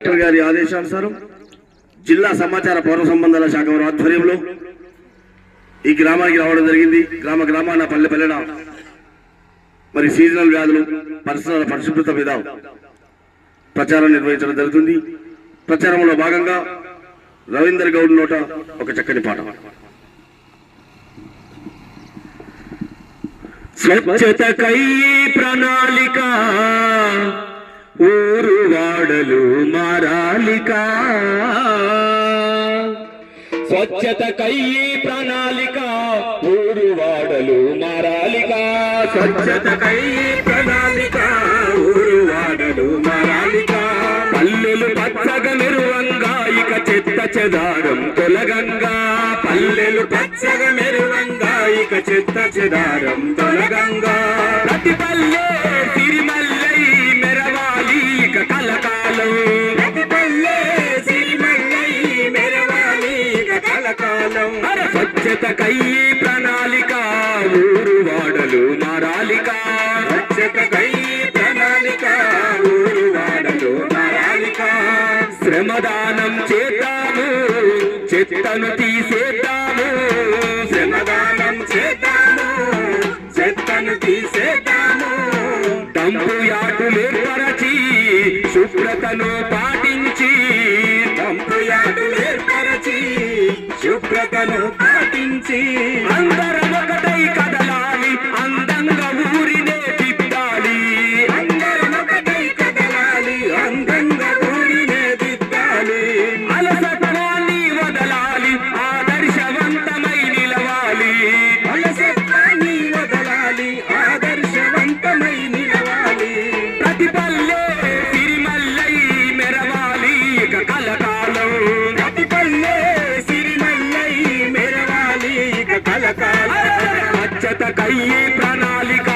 Collector గారి ఆదేశానుసారం జిల్లా సమాచార పౌర సంబంధాల శాఖ వారి ఆధ్వర్యంలో ఈ గ్రామానికి రావడం జరిగింది. గ్రామ గ్రామాన పల్లె పల్లెన మరి సీజనల్ వ్యాధులు పరిసరాల పరిశుభ్రత మీద ప్రచారం నిర్వహించడం జరుగుతుంది. ప్రచారంలో భాగంగా రవీందర్ గౌడ్ నోట ఒక చక్కని పాట. స్వచ్ఛతకై ప్రణాళిక ఊరు వాడలు మారాలిక స్వచ్ఛతకై ప్రణాళిక ఊరు వాడలు మారాలిక. స్వచ్ఛతకై ప్రణాళిక ఊరు వాడలు మారాలిక. పల్లెలు పచ్చగా మెరువంగా ఇక చెత్త చెదారం తొలగంగా. పల్లెలు పచ్చగా మెరువంగా ఇక చెత్త చెదారం తొలగంగా. ప్రతి పల్లె సిరిమల్లై స్వచ్ఛతకై ప్రణాళిక ఊరు వాడలు మారాలిక. స్వచ్ఛతకై ప్రణాళిక ఊరు వాడలు మారాలిక. శ్రమదానం చేద్దాము చెత్తను తీసేద్దాము. శ్రమదానం చేద్దాము చెత్తను తీసేద్దాము. డంపు యార్డులు ఏర్పరచి శుభ్రతను పాటించి. డంపు యార్డులు ఏర్పరచి శుభ్రతను పాటించి స్వచ్ఛతకై ప్రణాళిక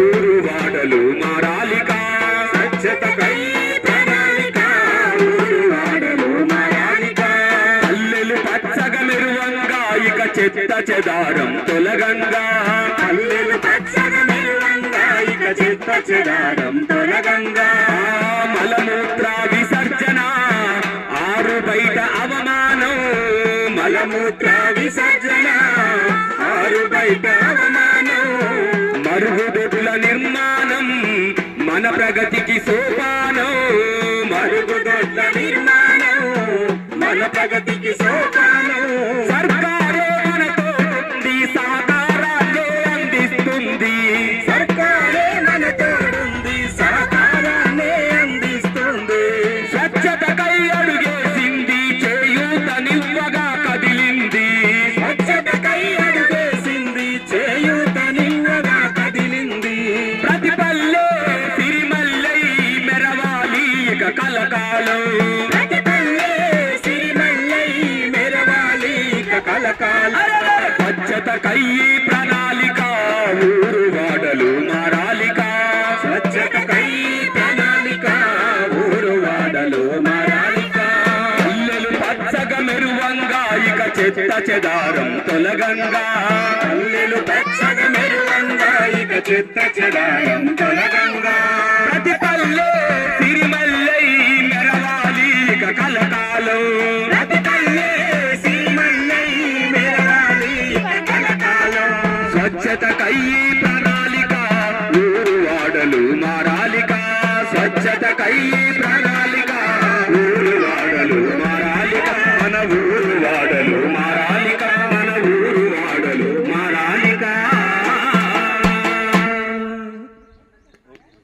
ఊరు వాడలు మారాలిక. స్వచ్ఛతకై ప్రణాళిక ఊరు వాడలు మారాలిక. పల్లెలు పచ్చగా మెరువంగా ఇక చెత్త చెదారం తొలగంగా. పల్లెలు పచ్చగా మెరువంగా ఇక చెత్త చెదారం తొలగంగా. మలమూత్ర విసర్జన ఆరు బయట అవమానం. మలమూత్ర విసర్జన ఆరు బయట అవమానం. మరుగుదొడ్ల నిర్మాణం మన ప్రగతికి సోపానం. మరుగుదొడ్ల నిర్మాణం మన ప్రగతికి సోపానం. సర్కారే మనతో ఉంది సహకారాన్ని అందిస్తుంది. సర్కారే ఈ ప్రణాళిక ఊరు వాడలు మారాలిక. స్వచ్ఛతకై ప్రణాళిక ఊరు వాడలు మారాలిక. పల్లెలు పచ్చగా మెరువంగా ఇక చెత్త చెదారం తొలగంగా. పల్లెలు పచ్చగా మెరువంగా ఇక చెత్త చెదారం తొలగంగా. ప్రతి పల్లె సిరిమల్లై మెరవాలి ఇక కలకాలం. ప్రణాళిక ఊరు